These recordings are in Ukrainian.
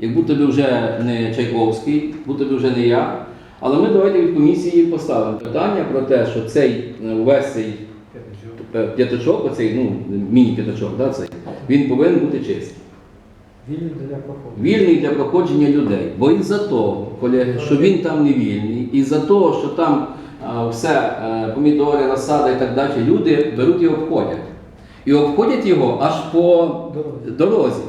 як будто би вже не Чайковський, будто би вже не я. Але ми давайте від комісії поставимо питання про те, що цей е, увесь цей е, п'ятачок, оцей, ну, міні-п'ятачок, да, цей, він повинен бути чистий. Вільний для проходу. Вільний для проходження людей. Бо із-за того, колеги, що він там не вільний, із-за того, що там а, все, е, помідори, розсада і так далі, люди беруть і обходять. І обходять його аж по Дорозі.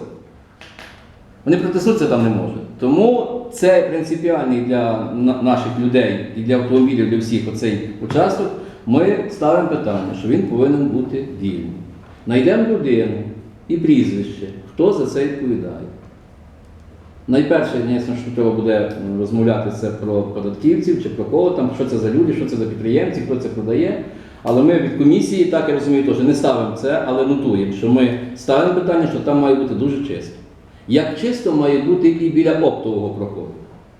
Вони протиснутися там не можуть. Тому це принципіальний для наших людей і для автомобілів, для всіх оцей участок. Ми ставимо питання, що він повинен бути вільний. Найдемо людину і прізвище, хто за це відповідає. Найперше, звісно, що треба буде розмовляти це про податківців чи про кого там, що це за люди, що це за підприємці, хто це продає. Але ми від комісії, так я розумію, теж не ставимо це, але нотуємо, що ми ставимо питання, що там має бути дуже чисто. Як чисто має бути і біля оптового проходу,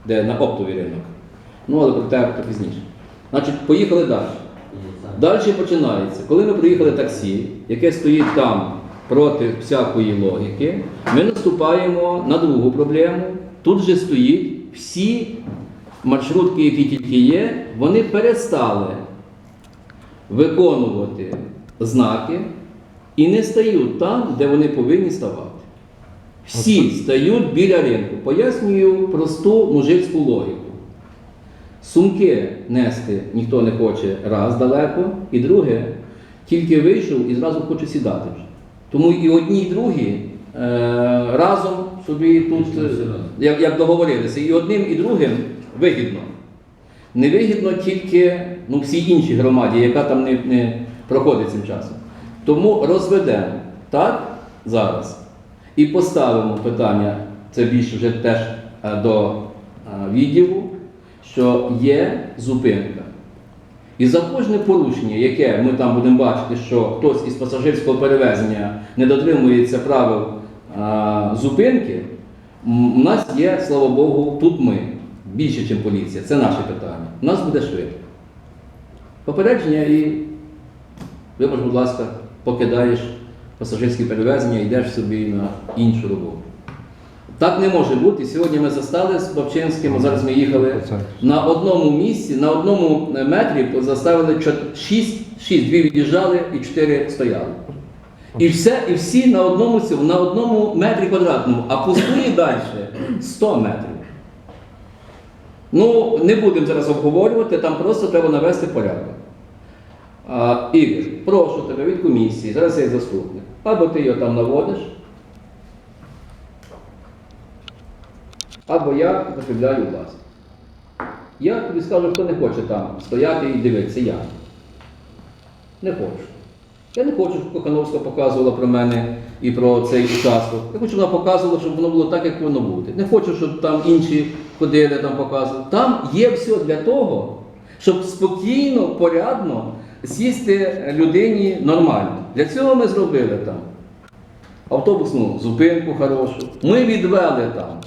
де на оптовий ринок. Ну, але про те пізніше. Значить, поїхали далі. Далі починається. Коли ми приїхали таксі, яке стоїть там проти всякої логіки, ми наступаємо на другу проблему. Тут же стоїть всі маршрутки, які тільки є, вони перестали виконувати знаки і не стають там, де вони повинні ставати. Всі стають біля ринку. Пояснюю просту мужицьку логіку. Сумки нести ніхто не хоче раз далеко, і друге, тільки вийшов і зразу хоче сідати. Тому і одні, і другі е, разом собі тут, е, як, як договорилися, і одним, і другим вигідно. Невигідно тільки ну, всій іншій громаді, яка там не, не проходить цим часом. Тому розведемо так зараз і поставимо питання, це більше вже теж е, до е, відділу, що є зупинка. І за кожне порушення, яке ми там будемо бачити, що хтось із пасажирського перевезення не дотримується правил зупинки, у нас є, слава Богу, тут ми більше, ніж поліція. Це наше питання. У нас буде швидко. Попередження і, вибач, будь ласка, покидаєш пасажирське перевезення йдеш собі на іншу роботу. Так не може бути. Сьогодні ми застали з Бабчинським, зараз ми їхали на одному місці, на одному метрі заставили 6, 6 дві від'їжджали і 4 стояли. І все, і всі на одному на одному метрі квадратному, а пустує далі 100 метрів. Ну, не будемо зараз обговорювати, там просто треба навести порядок. А, Ігор, прошу тебе від комісії, зараз я заступник. Або ти його там наводиш, або я закріпляю власність. Я тобі скажу, хто не хоче там стояти і дивитися, я. Не хочу. Я не хочу, щоб Кохановська показувала про мене і про цей участок. Я хочу, щоб вона показувала, щоб воно було так, як повинно бути. Не хочу, щоб там інші ходили, там показували. Там є все для того, щоб спокійно, порядно сісти людині нормально. Для цього ми зробили там автобусну зупинку хорошу. Ми відвели там.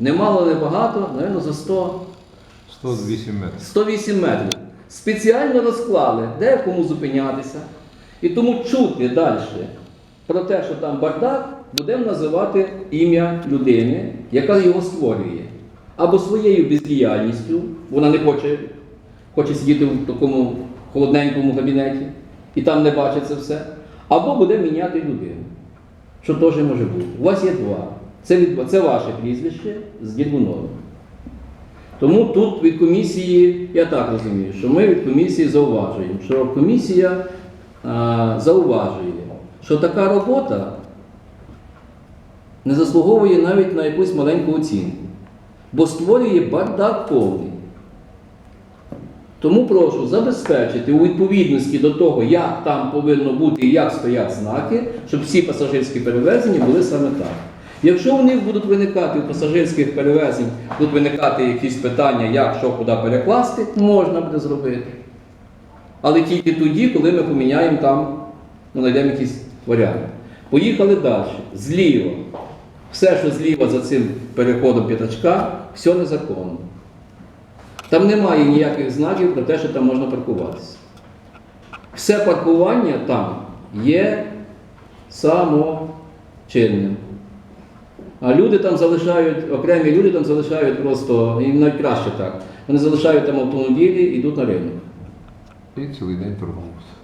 Немало, не багато, напевно, за 100 108 метрів. 108 метрів. Спеціально розклали, де кому зупинятися. І тому чути далі про те, що там бардак, будемо називати ім'я людини, яка його створює. Або своєю бездіяльністю, вона не хоче, хоче сидіти в такому холодненькому кабінеті і там не бачить це все. Або буде міняти людину, що теж може бути. У вас є два. Це, від, це ваше прізвище з Дідуновим. Тому тут від комісії, я так розумію, що ми від комісії зауважуємо, що комісія а, зауважує, що така робота не заслуговує навіть на якусь маленьку оцінку, бо створює бардак повний. Тому прошу забезпечити у відповідності до того, як там повинно бути і як стоять знаки, щоб всі пасажирські перевезення були саме так. Якщо у них будуть виникати у пасажирських перевезень, будуть виникати якісь питання, як що куди перекласти, можна буде зробити. Але тільки тоді, коли ми поміняємо там, ну, знайдемо якісь варіанти. Поїхали далі. Зліва. Все, що зліва за цим переходом п'ятачка, все незаконно. Там немає ніяких знаків про те, що там можна паркуватися. Все паркування там є самочинним. А люди там залишають, окремі люди там залишають просто, і навіть краще так. Вони залишають там автомобілі і йдуть на ринок. І цілий день торгуються.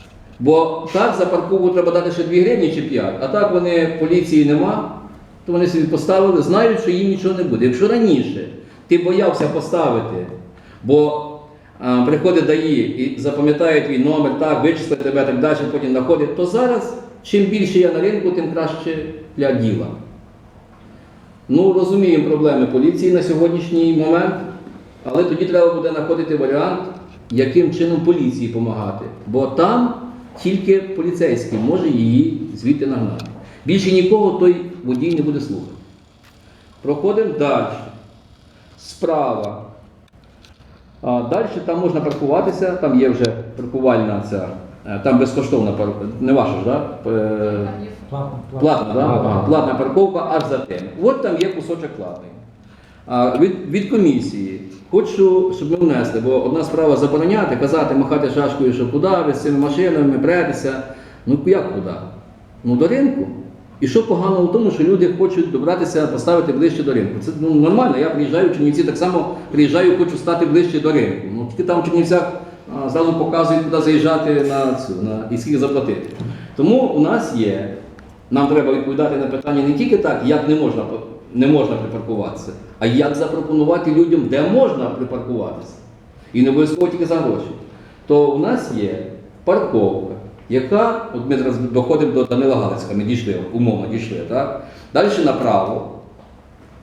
Бо так за парковку треба дати ще 2 гривні чи 5, а так вони поліції нема, то вони собі поставили, знають, що їм нічого не буде. Якщо раніше ти боявся поставити, бо а, приходить ДАІ і запам'ятає твій номер, так, вичислить тебе так далі, потім знаходить, то зараз чим більше я на ринку, тим краще для діла. Ну, розуміємо проблеми поліції на сьогоднішній момент, але тоді треба буде знаходити варіант, яким чином поліції допомагати. Бо там тільки поліцейський може її звідти нагнати. Більше нікого той водій не буде слухати. Проходимо далі. Справа. А далі там можна паркуватися, там є вже паркувальна ця, е, там безкоштовна парковка, не ваша ж. Да? Е, Платно, Платна, да? Платна. Платна парковка аж за тим. От там є кусочок платний. А від, від комісії хочу, щоб ми внесли, бо одна справа забороняти, казати, махати шашкою, що куди ви з цими машинами претеся. Ну як куди? Ну до ринку. І що поганого в тому, що люди хочуть добратися, поставити ближче до ринку. Це ну, нормально. Я приїжджаю в Чернівці, так само приїжджаю, хочу стати ближче до ринку. Ну тільки там в Чернівцях а, зразу показують, куди заїжджати на цю на і скільки заплатити. Тому у нас є нам треба відповідати на питання не тільки так, як не можна, не можна припаркуватися, а як запропонувати людям, де можна припаркуватися. І не обов'язково тільки за гроші. То у нас є парковка, яка, от ми зараз доходимо до Данила Галицька, ми дійшли, умовно дійшли, так? Далі направо,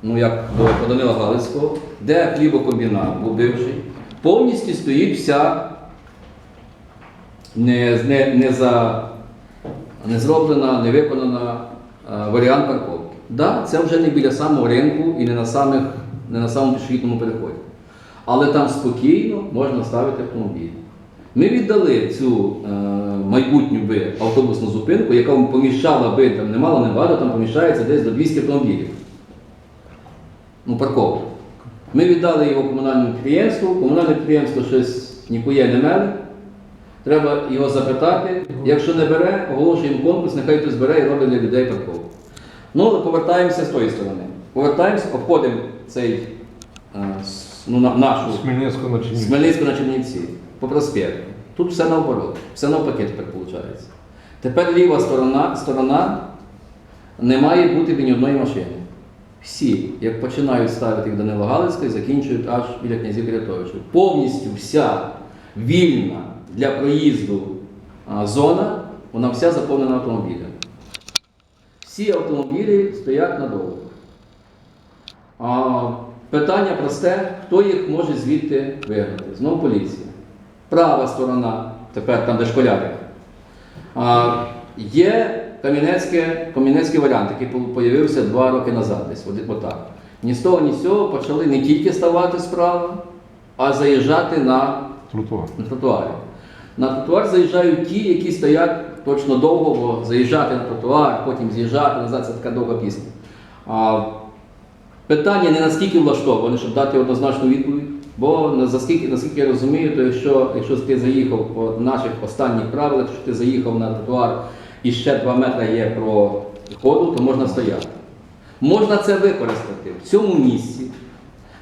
ну як до, Данила Галицького, де хлібокомбінат був бивший, повністю стоїть вся не, не, не за не зроблена, не виконана е, варіант парковки. Да, це вже не біля самого ринку і не на, самих, не на самому пішохідному переході. Але там спокійно можна ставити автомобіль. Ми віддали цю е, майбутню би автобусну зупинку, яка поміщала би там немало, не багато, там поміщається десь до 200 автомобілів. Ну, парковку. Ми віддали його комунальному підприємству, комунальне підприємство щось ніхує не меле. Треба його запитати. Якщо не бере, оголошуємо конкурс, нехай хтось бере і робить для людей парковку. Ну, але повертаємося з тої сторони. Повертаємося, обходимо цей е, ну, нашу Чернігів. На Чернівці, по проспекту. Тут все наоборот, все навпаки тепер виходить. Тепер ліва сторона, сторона не має бути ні одної машини. Всі, як починають ставити їх Данило Галицький, закінчують аж біля князів Рятовичів. Повністю вся вільна для проїзду зона, вона вся заповнена автомобілями. Всі автомобілі стоять надовго. А, питання просте, хто їх може звідти вигнати? Знову поліція. Права сторона, тепер там, де школяри. А, є Кам'янецький варіант, який з'явився два роки назад, десь от- отак. Ні з того, ні з цього почали не тільки ставати справа, а заїжджати на Тротуар. на тротуарі. На тротуар заїжджають ті, які стоять точно довго, бо заїжджати на тротуар, потім з'їжджати назад, це така довга пісня. А, питання не наскільки влаштоване, щоб дати однозначну відповідь. Бо наскільки, наскільки я розумію, то якщо, якщо ти заїхав по наших останніх правилах, якщо ти заїхав на тротуар і ще 2 метри є про ходу, то можна стояти. Можна це використати в цьому місці.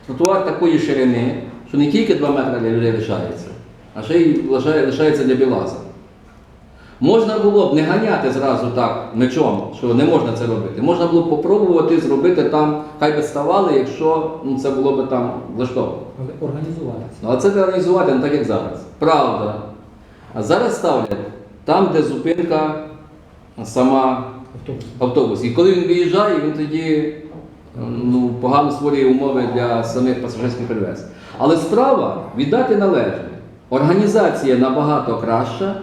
Тротуар такої ширини, що не тільки 2 метри для людей лишається, а ще й лишається для білаза. Можна було б не ганяти зразу так мечом, що не можна це робити. Можна було б попробувати зробити там, хай би ставали, якщо ну, це було б там влаштовано. Але організувати. Ну, Але це організувати не так, як зараз. Правда. А зараз ставлять там, де зупинка сама Автобус. автобус. І коли він виїжджає, він тоді ну, погано створює умови для самих пасажирських перевезень. Але справа віддати належне. Організація набагато краща,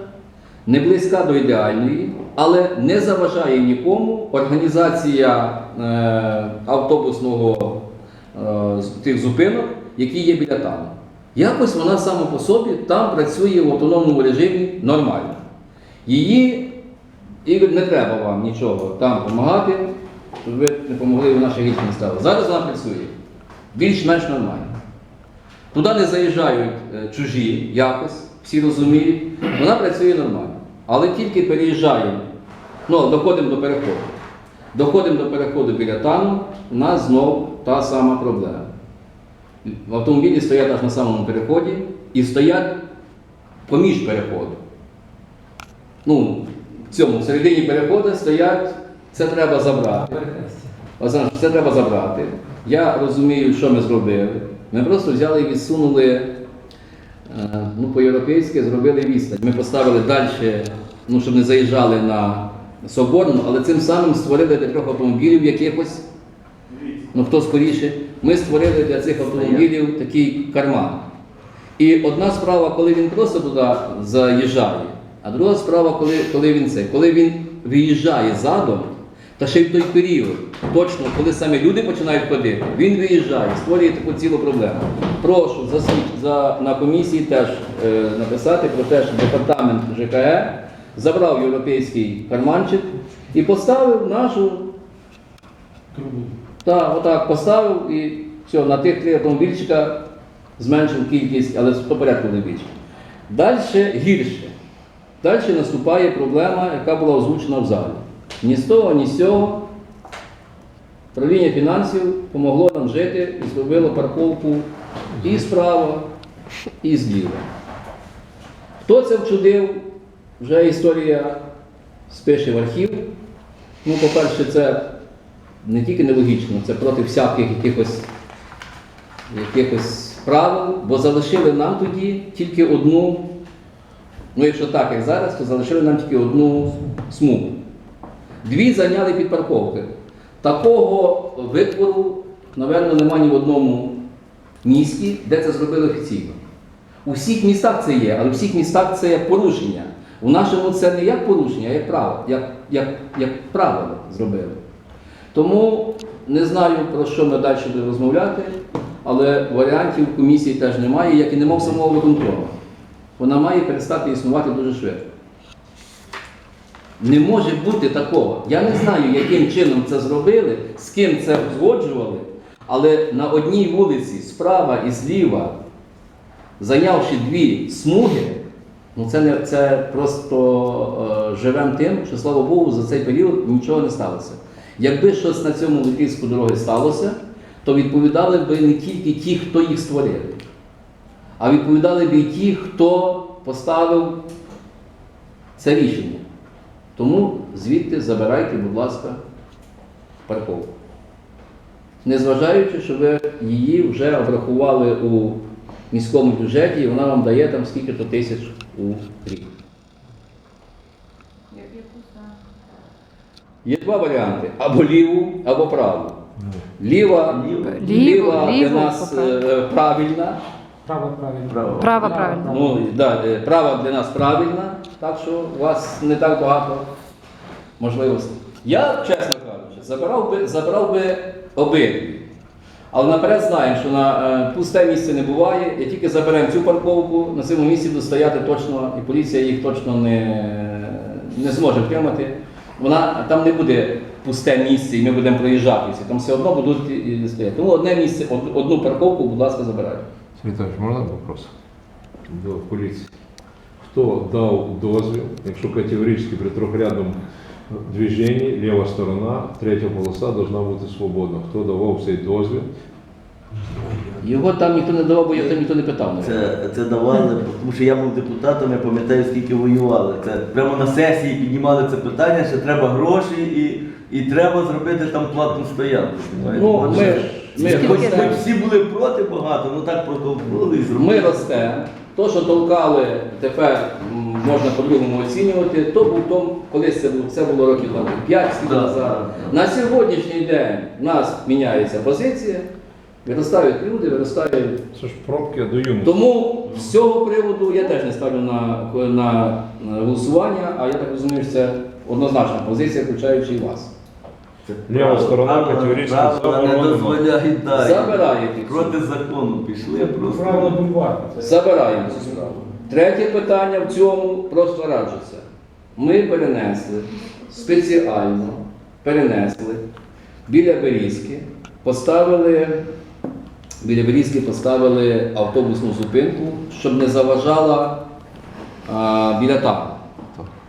не близька до ідеальної, але не заважає нікому організація е, автобусного е, тих зупинок, які є біля там. Якось вона сама по собі там працює в автономному режимі нормально. Її Ігор, не треба вам нічого там допомагати, щоб ви не допомогли в нашій річні стали. Зараз вона працює більш-менш нормально. Туди не заїжджають е, чужі якось, всі розуміють, вона працює нормально. Але тільки переїжджаємо, ну, доходимо до переходу. Доходимо до переходу біля тану, у нас знов та сама проблема. В автомобілі стоять аж на самому переході і стоять поміж переходу. Ну, в цьому в середині переходу стоять, це треба забрати. Це треба забрати. Я розумію, що ми зробили. Ми просто взяли і відсунули ну, по-європейськи, зробили відстань. Ми поставили далі, ну, щоб не заїжджали на Соборну, але цим самим створили для трьох автомобілів якихось, ну хто скоріше, ми створили для цих автомобілів такий карман. І одна справа, коли він просто туди заїжджає, а друга справа, коли, коли він це, коли він виїжджає задом, та ще й в той період, точно, коли саме люди починають ходити, він виїжджає, створює таку цілу проблему. Прошу за, за, на комісії теж е, написати про те, що департамент ЖКЕ забрав європейський карманчик і поставив нашу Трубу. так, отак поставив і все, на тих три автомобільчика зменшив кількість, але по порядку не більше. Далі гірше. Далі наступає проблема, яка була озвучена в залі. Ні з того, ні з цього. Правління фінансів помогло нам жити і зробило парковку і справа, і зліва. Хто це вчудив, вже історія спише в архів. Ну, по-перше, це не тільки нелогічно, це проти всяких якихось, якихось правил, бо залишили нам тоді тільки одну, ну якщо так, як зараз, то залишили нам тільки одну смугу. Дві зайняли під парковки. Такого витвору, напевно, немає ні в одному місті, де це зробили офіційно. У всіх містах це є, але у всіх містах це порушення. У нашому це не як порушення, а як право, як, як, як правило зробили. Тому не знаю, про що ми далі будемо розмовляти, але варіантів комісії теж немає, як і немає самого виконкому. Вона має перестати існувати дуже швидко. Не може бути такого. Я не знаю, яким чином це зробили, з ким це узгоджували, але на одній вулиці справа і зліва, зайнявши дві смуги, ну це, не, це просто е, живем тим, що слава Богу, за цей період нічого не сталося. Якби щось на цьому відрізку дороги сталося, то відповідали б не тільки ті, хто їх створили, а відповідали б і ті, хто поставив це рішення. Тому звідти забирайте, будь ласка, парковку. Незважаючи, що ви її вже обрахували у міському бюджеті, і вона вам дає там скільки-то тисяч у рік. Є два варіанти: або ліву, або праву. Ліва, Ліву, ліва для нас е, правильна. Право правильно. Право правильно. Ну, да, е, права для нас правильна, так що у вас не так багато можливостей. Я, чесно кажучи, забирав би, забирав би обидві. Але наперед знаємо, що на е, пусте місце не буває, і тільки заберемо цю парковку, на цьому місці буде стояти точно, і поліція їх точно не, не зможе втримати. Вона, там не буде пусте місце, і ми будемо проїжджати всі, там все одно будуть і- і стояти. Тому одне місце, од- одну парковку, будь ласка, забирайте. Віталійович, можна вопрос? до поліції. Хто дав дозвіл, якщо категорично при трьохрядному движенні, ліва сторона, третя полоса повинна бути свободна. Хто давав цей дозвіл? Його там ніхто не давав, бо його там ніхто не питав. навіть. Це, це давали, тому що я був депутатом, я пам'ятаю, скільки воювали. Це прямо на сесії піднімали це питання, що треба гроші і, і треба зробити там платну стоянку. Ну, От ми, ми, Хоч, ростемо, хоч всі були проти багато, ну так протовкнули і зробили. ми ростемо. То, що толкали, тепер м, можна по-другому оцінювати, то був том, колись це було, це було років там 5 скільки Да, назад. да, На сьогоднішній день в нас міняється позиція, виростають люди, виростають. Це ж пробки до юності. Тому з цього приводу я теж не ставлю на, на, на голосування, а я так розумію, що це однозначна позиція, включаючи і вас. Ліва сторона правила- категорично не заборонена. дозволяють далі. Забираєте цю. Проти закону пішли просто. Правило бульвару. Забираємо цю справу. Третє питання в цьому просто раджуся. Ми перенесли, спеціально перенесли біля Берізки, поставили, біля Берізки поставили автобусну зупинку, щоб не заважала а, біля там.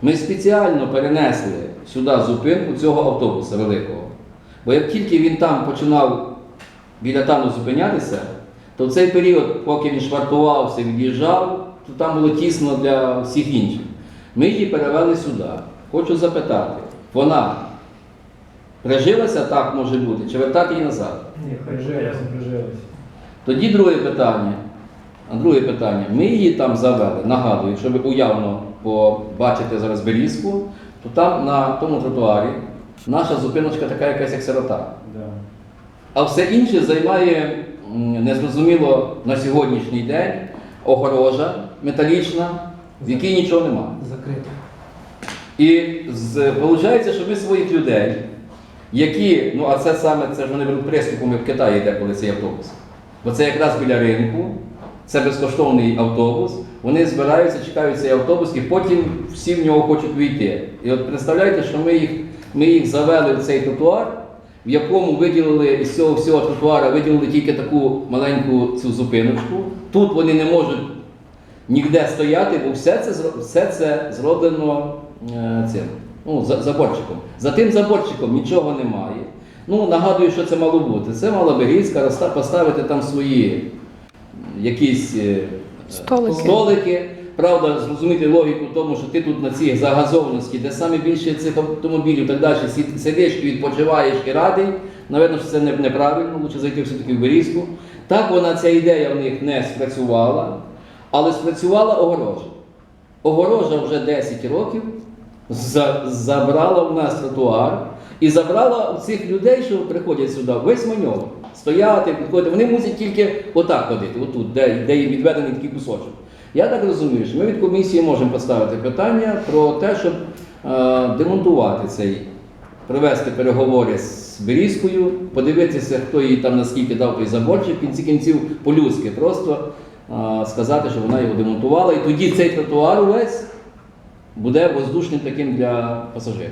Ми спеціально перенесли сюди зупинку цього автобуса великого. Бо як тільки він там починав біля тану зупинятися, то в цей період, поки він швартувався, від'їжджав, то там було тісно для всіх інших. Ми її перевели сюди. Хочу запитати, вона прижилася, так може бути, чи вертати її назад? Ні, прижилися, прижилися. Тоді друге питання. А друге питання. Ми її там завели, нагадую, ви уявно побачите зараз Берізку, то там на тому тротуарі наша зупиночка така якась як сирота. А все інше займає незрозуміло на сьогоднішній день огорожа металічна, в якій нічого немає. Закрито. І виходить, що ми своїх людей, які, ну а це саме, це ж вони беруть приступом і в Китаї йде, коли цей автобус. Бо це якраз біля ринку, це безкоштовний автобус. Вони збираються, чекають цей автобус і потім всі в нього хочуть війти. І от представляєте, що ми їх, ми їх завели в цей тротуар, в якому виділили із цього всього тротуара виділили тільки таку маленьку цю зупиночку. Тут вони не можуть ніде стояти, бо все це, все це зроблено е, цим, ну, заборчиком. За тим заборчиком нічого немає. Ну, нагадую, що це мало бути. Це мала розста- поставити там свої якісь е, Столики. столики. Правда, зрозуміти логіку в тому, що ти тут на цій загазованості, де саме більше цих автомобілів так далі, сидиш і відпочиваєш і радий. Навірно, що це не- неправильно, лучше зайти все-таки в Берізьку. Так вона ця ідея в них не спрацювала, але спрацювала огорожа. Огорожа вже 10 років за- забрала в нас тротуар і забрала у цих людей, що приходять сюди, весь маньок. Стояти, підходити. Вони мусять тільки отак ходити, отут, де, де їм відведений такий кусочок. Я так розумію, що ми від комісії можемо поставити питання про те, щоб е, демонтувати цей, провести переговори з Берізкою, подивитися, хто їй там наскільки дав той заборчик, в кінці кінців по-людськи, просто е, сказати, що вона його демонтувала, і тоді цей тротуар увесь буде воздушним таким для пасажирів.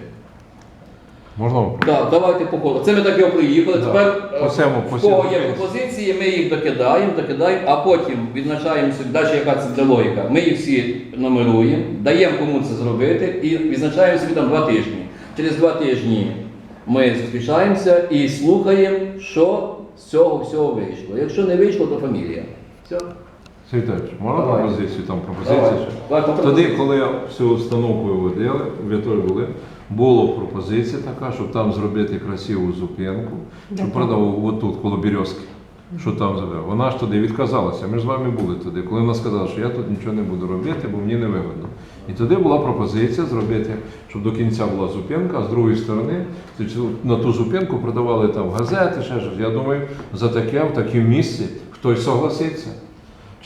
Можна вопрос? Так, давайте по колу. Це ми так його приїхали. Да. Тепер е, По цьому, по в кого є пропозиції, ми їх докидаємо, докидаємо, а потім відзначаємо далі яка це буде логіка. Ми їх всі номеруємо, даємо кому це зробити і відзначаємо собі там два тижні. Через два тижні ми зустрічаємося і слухаємо, що з цього всього вийшло. Якщо не вийшло, то фамілія. Все. Віталійович, можна пропозицію? Там? Давай, Тоді, коли всю установку виводили, ви були, була пропозиція така, щоб там зробити красиву зупинку, щоб продав отут, коло Бірьозки. Що там зробив? Вона ж туди відказалася. Ми ж з вами були туди, коли вона сказала, що я тут нічого не буду робити, бо мені не вигодно. І тоді була пропозиція зробити, щоб до кінця була зупинка, а з другої сторони на ту зупинку продавали там газети, ще щось. Я думаю, за таке в такому місці хтось согласиться.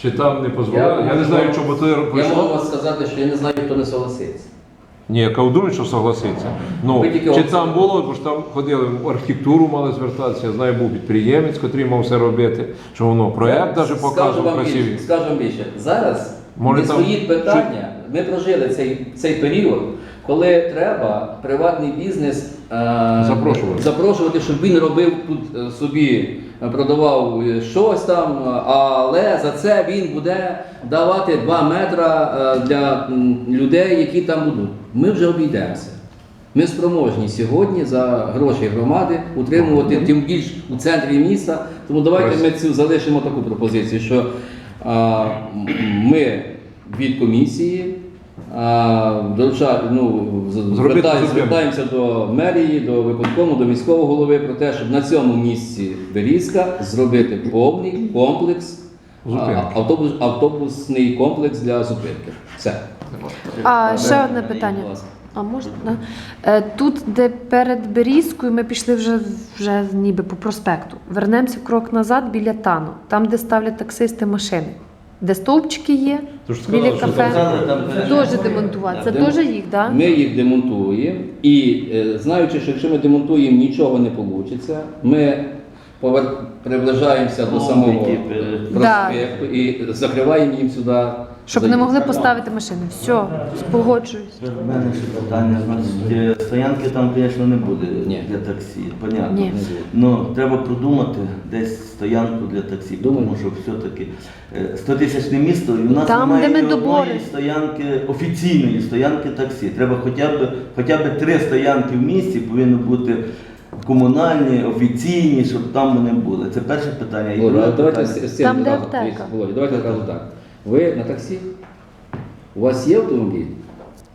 Чи там не дозволили? Я, не знаю, чому ти Я можу прийшло. вам сказати, що я не знаю, хто не согласиться. Ні, я думаю, що согласиться. Ну, чи там було, бо ж там ходили в архітектуру, мали звертатися. Я знаю, був підприємець, котрий мав все робити, що воно проєкт навіть показував красивий. скажу більше. Зараз Може, не там стоїть питання. Ми прожили цей, цей період, коли треба приватний бізнес е, Запрошувати. запрошувати, щоб він робив тут е, собі, продавав щось там, але за це він буде давати 2 метра е, для людей, які там будуть. Ми вже обійдемося. Ми спроможні сьогодні за гроші громади утримувати тим більш у центрі міста. Тому давайте ми цю залишимо таку пропозицію, що а, ми від комісії а, ну, з- Зробити звертаємо- зупинку. звертаємося до мерії, до виконкому, до міського голови про те, щоб на цьому місці Берізка зробити повний комплекс а, автобус, автобусний комплекс для зупинки. Все. А ще одне питання. А можна? Да? Е, Тут, де перед Берізкою, ми пішли вже, вже ніби по проспекту. Вернемося крок назад біля Тану, там, де ставлять таксисти машини. Де стовпчики є, Тож біля сказали, що кафе. Там Теж демонтувати. Це Дем- теж їх, так? Ми їх демонтуємо і е, знаючи, що якщо ми демонтуємо, нічого не вийде, ми повер... приближаємося до самого проспекту і закриваємо їм сюди. Щоб не могли поставити машини. Все, погоджуюсь. У мене ще питання, значить, е, стоянки там, звісно, не буде Ні. для таксі, понятно. Ні. Ну, треба продумати десь стоянку для таксі, Думаю. тому що все-таки 100 тисячне місто, і в нас Там, немає де ми ні одної стоянки, офіційної стоянки таксі. Треба хоча б, хоча б три стоянки в місті повинні бути комунальні, офіційні, щоб там вони були. Це перше питання. І друге давайте питання. з з цим Там, де аптека. Володя, давайте одразу так. Ви на таксі? У вас є автомобіль?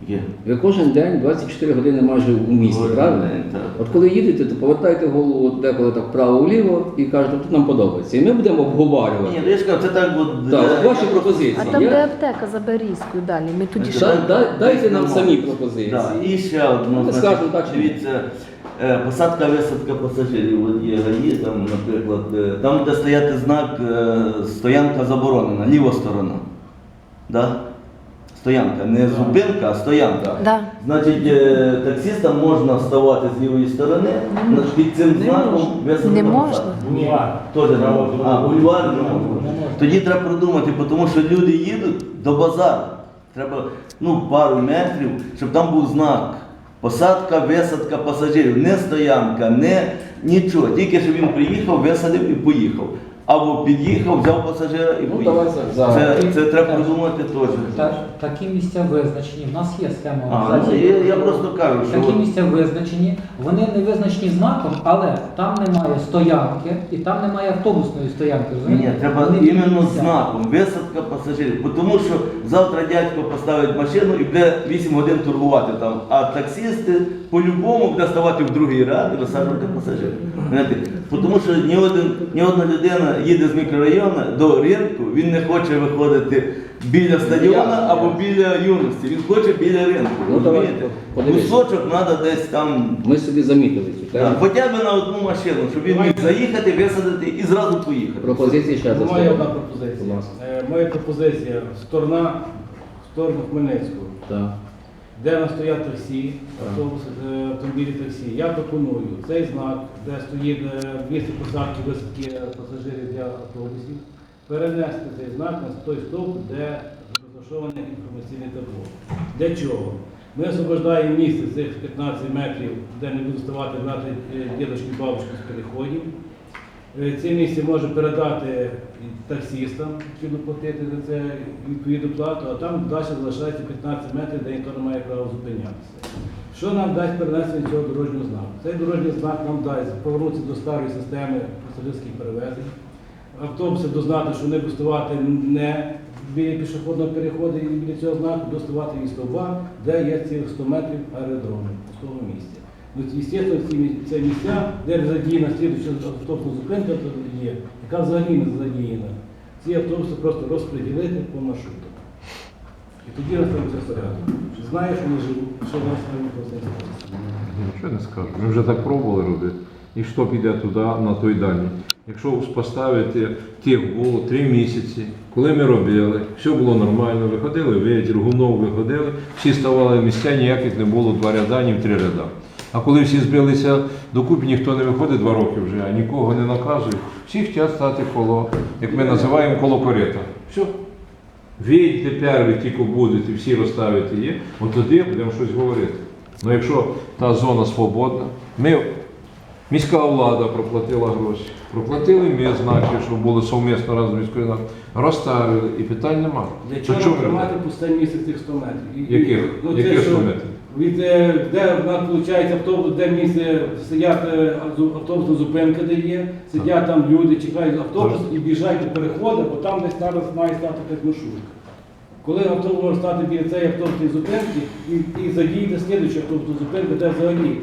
Є. Ви кожен день 24 години майже у місті, Кожен правильно? день, так. От коли їдете, то повертайте голову от деколи так вправо-вліво і кажете, тут нам подобається. І ми будемо обговорювати. Ні, ну, я ж кажу, це так от. Так, от ваші пропозиції. А там, є? де аптека за Берізкою далі, ми тоді ще. Да- да- дайте нам самі пропозиції. Да. І ще одно, Ми значить, так чи дивіться, посадка висадка пасажирів. От є ГАІ, там, наприклад, е, там, де стояти знак е, стоянка заборонена, ліва сторона. Да? Стоянка, не зупинка, а стоянка. Да. Значить, е, таксистам можна вставати з лівої сторони, значить, під цим знаком висадка Не можна. Бульвар. Теж не можна. А, бульвар не можна. Тоді треба продумати, тому що люди їдуть до базару. Треба ну, пару метрів, щоб там був знак. Посадка, висадка пасажирів, не стоянка, не нічого. Тільки що він приїхав, висадив і поїхав. Або під'їхав, взяв пасажира і Ну, поїхав. давай за- за- Це, це треба продумати теж. Та- Такі місця визначені. В нас є схема А, ну, організації. я, я просто кажу, що Такі місця визначені, вони не визначені знаком, але там немає стоянки і там немає автобусної стоянки. Ні, треба Вони іменно місця. знаком, висадка пасажирів. Бо Тому що завтра дядько поставить машину і буде 8 годин торгувати там, а таксисти по-любому буде ставати в другий ряд і висаджувати пасажирів. Знаєте, Тому що ні, один, ні одна людина їде з мікрорайону до ринку, він не хоче виходити біля стадіона або біля юності. Він хоче біля ринку. Ну, давай, розумієте? Кусочок треба десь там. Ми собі замітили цю тему. Хоча б на одну машину, щоб він міг заїхати, висадити і зразу поїхати. Пропозиції ще раз. Моя одна Будь пропозиція. ласка. Е, Моя пропозиція сторона в сторону Хмельницького, Так. Де на стоять таксі, автобуси, е, автомобілі таксі. Я пропоную цей знак, де стоїть е, 200 посадки висадки пасажирів для автобусів, перенести цей знак на той стовп, де розташоване інформаційне табло. Для чого? Ми освобождаємо місце цих 15 метрів, де не будуть ставати брати е, дідушки, бабушки з переходів. Е, Це місце може передати таксістам, які платити за це відповідну плату, а там далі залишається 15 метрів, де ніхто не має права зупинятися. Що нам дасть перенесення цього дорожнього знаку? Цей дорожній знак нам дасть повернутися до старої системи пасажирських перевезень. Автобуси дознати, що будуть ставати не біля пішохідного переходу і біля цього знаку, будуть ставати від стовба, де є цих 100 метрів аеродрому, пустого місця. Ну, звісно, ці це місця, де задіяна слідуюча автобусна зупинка є, яка взагалі не задіяна. Ці автобуси просто розподілити по маршрутах. І тоді наставиться порядок. Знаєш, що вони живуть, що в нас там просто Нічого не скажу. Ми вже так пробували робити. І що піде туди, на той дальній. Якщо поставити тих було три місяці, коли ми робили, все було нормально, виходили ветер, гумнов виходили, всі ставали місця, ніяких не було два ряда, ні в три ряда. А коли всі збилися докупі, ніхто не виходить два роки вже, а нікого не наказують, всі хочуть стати коло, як ми називаємо, коло корита. Все. Війдьте перші, тільки будете, всі розставити є, от тоді будемо щось говорити. Ну якщо та зона свободна, ми, міська влада проплатила гроші, проплатили ми знаки, щоб були совмісно разом з міською владою, розставили і питань нема. Для чого тримати пусте місце цих 100 метрів? Яких? ну, Яких 100 метрів? Від, е, де в нас виходить автобус, де місце сидять е, авто- автобусна зупинка, де є, сидять там люди, чекають автобус і біжать до переходу, бо там десь зараз має стати якась маршрутка. Коли автобус може стати біля цієї автобусної зупинки і, і задіяти слідчу автобусну зупинку, де взагалі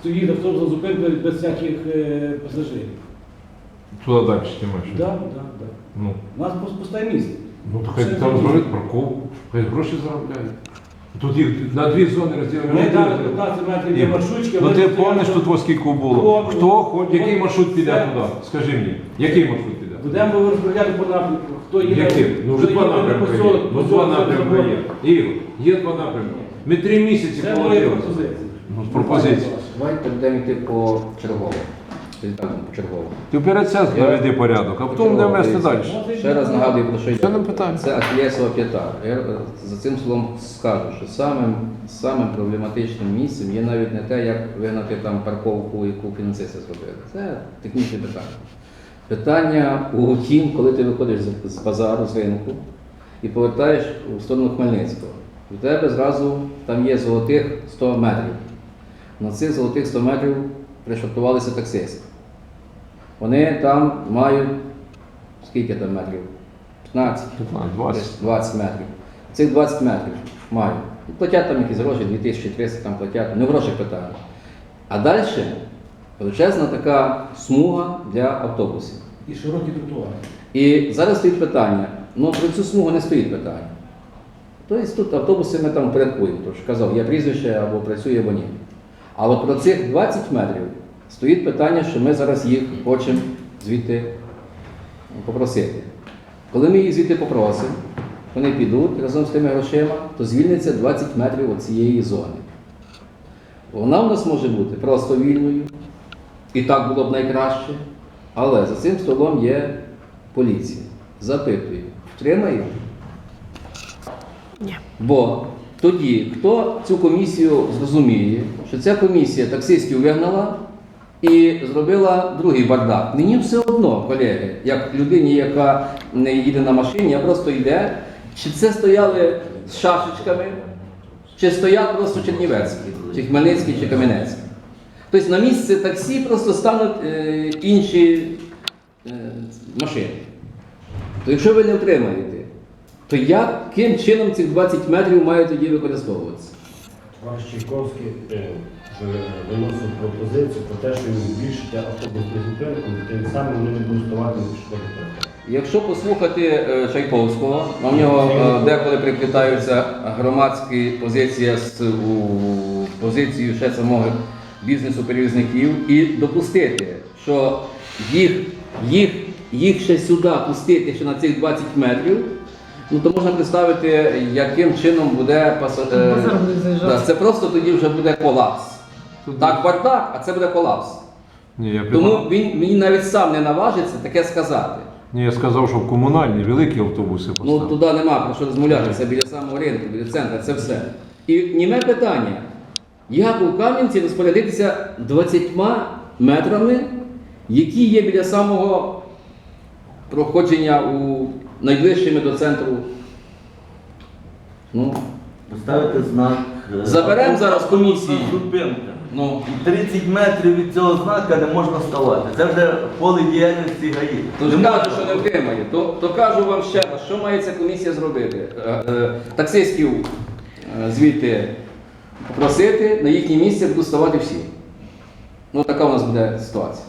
стоїть автобусна зупинка без всяких е, пасажирів. Туди далі знімаєш. Да, да, да. Ну, У нас пус- пусте місце. ну то хай там зроблять парковку, хай гроші заробляють. Тут їх на дві зони розділили. Ми дали 15 метрів для маршрутчика. Ну ти пам'ятаєш, тут ось скільки було? Хто ходить, який маршрут піде туди? Скажи мені, який маршрут піде? Будемо розподіляти по напрямку. Хто їде, Яким? Ну вже хто два їде на напрямки є. посілок, Ну два напрямки є. Ігор, є два напрямки. Ми три місяці Це моя платили. пропозиція. Ну, з пропозиції. Давайте будемо йти по чергово. Відповідальному почергово. Ти перед Я- наведи порядок, а потім будемо вести далі. Ще раз нагадую про що Це не питання. Це Ахілєсова п'ята. Я е, за цим словом скажу, що самим, самим проблематичним місцем є навіть не те, як вигнати там парковку, яку фінансисти зробили. Це технічне питання. Питання у тім, коли ти виходиш з, з базару, з ринку і повертаєш у сторону Хмельницького. У тебе зразу там є золотих 100 метрів. На цих золотих 100 метрів пришвартувалися таксисти. Вони там мають скільки там метрів? 15, 20. 20 метрів. Цих 20 метрів мають. І платять там якісь гроші, 2300 там платять, не в грошах питання. А далі величезна така смуга для автобусів. І широкі тротуари. І зараз стоїть питання. Ну про цю смугу не стоїть питання. Тобто тут автобуси ми там порядкуємо, тому що казав, є прізвище або працює, або ні. А от про цих 20 метрів стоїть питання, що ми зараз їх хочемо звідти попросити. Коли ми їх звідти попросимо, вони підуть разом з тими грошима, то звільниться 20 метрів від цієї зони. Вона в нас може бути просто вільною, і так було б найкраще. Але за цим столом є поліція. Запитую, втримає? Ні. Бо тоді, хто цю комісію зрозуміє, що ця комісія таксистів вигнала і зробила другий бардак. Мені все одно, колеги, як людині, яка не їде на машині, а просто йде, чи це стояли з шашечками, чи стоять просто Чернівецькі, чи Хмельницький, чи Кам'янецький. Тобто на місце таксі просто стануть е, інші е, машини. То якщо ви не втримаєте, то яким чином цих 20 метрів мають тоді використовуватися? Товариш Чайковський е, виносив пропозицію про те, що він збільшить автобусний зупинку, тим самим вони не будуть ставати на пішохідний перехід. Якщо послухати е, Чайковського, на нього е, деколи приплітаються громадські позиції з у позицію ще самого бізнесу перевізників і допустити, що їх, їх, їх ще сюди пустити ще на цих 20 метрів, ну то можна представити, яким чином буде паса- е, Базар буде заїжджати. да, Це просто тоді вже буде колапс. Так, бардак, а це буде колапс. Ні, я, Тому він мені навіть сам не наважиться таке сказати. Ні, я сказав, що в комунальні великі автобуси Ну поставили. туди нема про що розмовляти, це біля самого ринку, біля центру, це все. І німе питання, як у Кам'янці розпорядитися 20 метрами, які є біля самого проходження у найближчими до центру. Ну, Поставити знак. е, Заберемо зараз комісії. Зупинка. Ну, 30 метрів від цього знака не можна ставати. Це вже поле діяльності ГАІ. то ж кажу, що не втримає. То, то кажу вам ще раз, що має ця комісія зробити? Е, е, Таксистів е, звідти попросити, на їхнє місце будуть ставати всі. Ну така у нас буде ситуація.